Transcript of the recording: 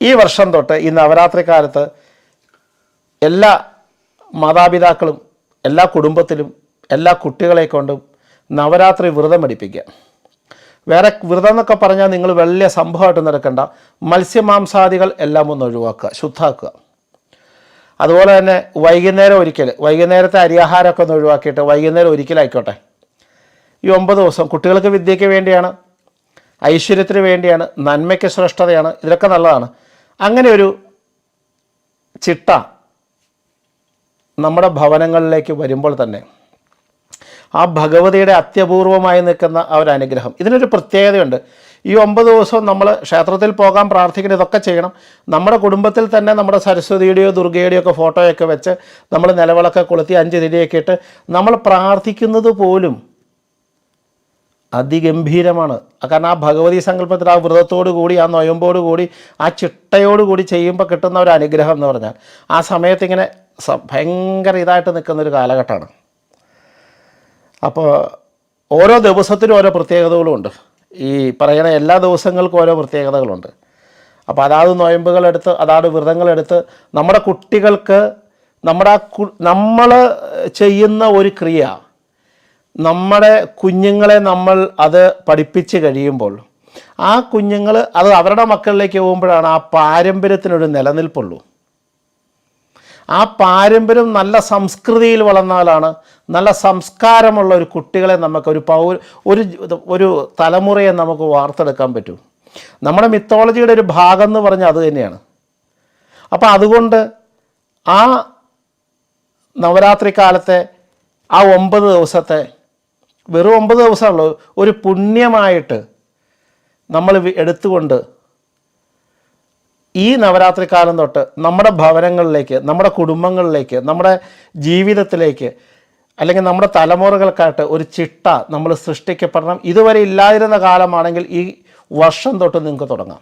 ഈ വർഷം തൊട്ട് ഈ നവരാത്രി കാലത്ത് എല്ലാ മാതാപിതാക്കളും എല്ലാ കുടുംബത്തിലും എല്ലാ കുട്ടികളെ കൊണ്ടും നവരാത്രി വ്രതം എടുപ്പിക്കുക. വേറെ വ്രതം എന്നൊക്കെ പറഞ്ഞാൽ നിങ്ങൾ വലിയ സംഭവമായിട്ട് നടക്കേണ്ട മത്സ്യമാംസാദികൾ എല്ലാം ഒന്ന് ഒഴിവാക്കുക ശുദ്ധാക്കുക. അതുപോലെ തന്നെ വൈകുന്നേരം ഒരിക്കൽ വൈകുന്നേരത്തെ അരിയാഹാരമൊക്കെ ഒന്ന് ഒഴിവാക്കിയിട്ട് വൈകുന്നേരം ഒരിക്കലായിക്കോട്ടെ. ഈ ഒമ്പത് ദിവസം കുട്ടികൾക്ക് വിദ്യയ്ക്ക് വേണ്ടിയാണ് ഐശ്വര്യത്തിന് വേണ്ടിയാണ് നന്മയ്ക്ക് ശ്രേഷ്ഠതയാണ് ഇതൊക്കെ നല്ലതാണ്. അങ്ങനെ ഒരു ചിട്ട നമ്മുടെ ഭവനങ്ങളിലേക്ക് വരുമ്പോൾ തന്നെ ആ ഭഗവതിയുടെ അത്യപൂർവമായി നിൽക്കുന്ന ആ ഒരു അനുഗ്രഹം. ഇതിനൊരു പ്രത്യേകതയുണ്ട്. ഈ ഒമ്പത് ദിവസവും നമ്മൾ ക്ഷേത്രത്തിൽ പോകാൻ പ്രാർത്ഥിക്കണം ഇതൊക്കെ ചെയ്യണം. നമ്മുടെ കുടുംബത്തിൽ തന്നെ നമ്മുടെ സരസ്വതിയുടെയോ ദുർഗയുടെയോ ഒക്കെ ഫോട്ടോയൊക്കെ വെച്ച് നമ്മൾ നിലവിളക്കെ കൊളുത്തി അഞ്ച് തിരിയൊക്കെ ഇട്ട് നമ്മൾ പ്രാർത്ഥിക്കുന്നത് പോലും അതിഗംഭീരമാണ്. കാരണം ആ ഭഗവതി സങ്കല്പത്തിൽ ആ വ്രതത്തോടു കൂടി ആ നൊയമ്പോടു കൂടി ആ ചിട്ടയോടു കൂടി ചെയ്യുമ്പോൾ കിട്ടുന്ന ഒരു അനുഗ്രഹം എന്ന് പറഞ്ഞാൽ ആ സമയത്ത് ഇങ്ങനെ ഭയങ്കര ഇതായിട്ട് നിൽക്കുന്ന ഒരു കാലഘട്ടമാണ്. അപ്പോൾ ഓരോ ദിവസത്തിനും ഓരോ പ്രത്യേകതകളുമുണ്ട് ഈ പറയണ എല്ലാ ദിവസങ്ങൾക്കും ഓരോ പ്രത്യേകതകളുണ്ട്. അപ്പോൾ അതാത് നൊയമ്പുകളെടുത്ത് അതാത് വ്രതങ്ങളെടുത്ത് നമ്മുടെ കുട്ടികൾക്ക് നമ്മുടെ നമ്മൾ ചെയ്യുന്ന ഒരു ക്രിയ നമ്മുടെ കുഞ്ഞുങ്ങളെ നമ്മൾ അത് പഠിപ്പിച്ച് കഴിയുമ്പോൾ ആ കുഞ്ഞുങ്ങൾ അത് അവരുടെ മക്കളിലേക്ക് പോകുമ്പോഴാണ് ആ പാരമ്പര്യത്തിനൊരു നിലനിൽപ്പുള്ളൂ. ആ പാരമ്പര്യം നല്ല സംസ്കൃതിയിൽ വളർന്നാലാണ് നല്ല സംസ്കാരമുള്ള ഒരു കുട്ടികളെ നമുക്ക് ഒരു പൗ ഒരു ഒരു തലമുറയെ നമുക്ക് വാർത്തെടുക്കാൻ പറ്റും. നമ്മുടെ മിത്തോളജിയുടെ ഒരു ഭാഗം എന്ന് പറഞ്ഞാൽ അത് തന്നെയാണ്. അപ്പോൾ അതുകൊണ്ട് ആ നവരാത്രി കാലത്തെ ആ ഒമ്പത് ദിവസത്തെ വെറും ഒമ്പത് ദിവസമാണല്ലോ. ഒരു പുണ്യമായിട്ട് നമ്മൾ എടുത്തുകൊണ്ട് ഈ നവരാത്രി കാലം തൊട്ട് നമ്മുടെ ഭവനങ്ങളിലേക്ക് നമ്മുടെ കുടുംബങ്ങളിലേക്ക് നമ്മുടെ ജീവിതത്തിലേക്ക് അല്ലെങ്കിൽ നമ്മുടെ തലമുറകൾക്കായിട്ട് ഒരു ചിട്ട നമ്മൾ സൃഷ്ടിക്കപ്പെടണം. ഇതുവരെ ഇല്ലാതിരുന്ന കാലമാണെങ്കിൽ ഈ വർഷം തൊട്ട് നിങ്ങൾക്ക് തുടങ്ങാം.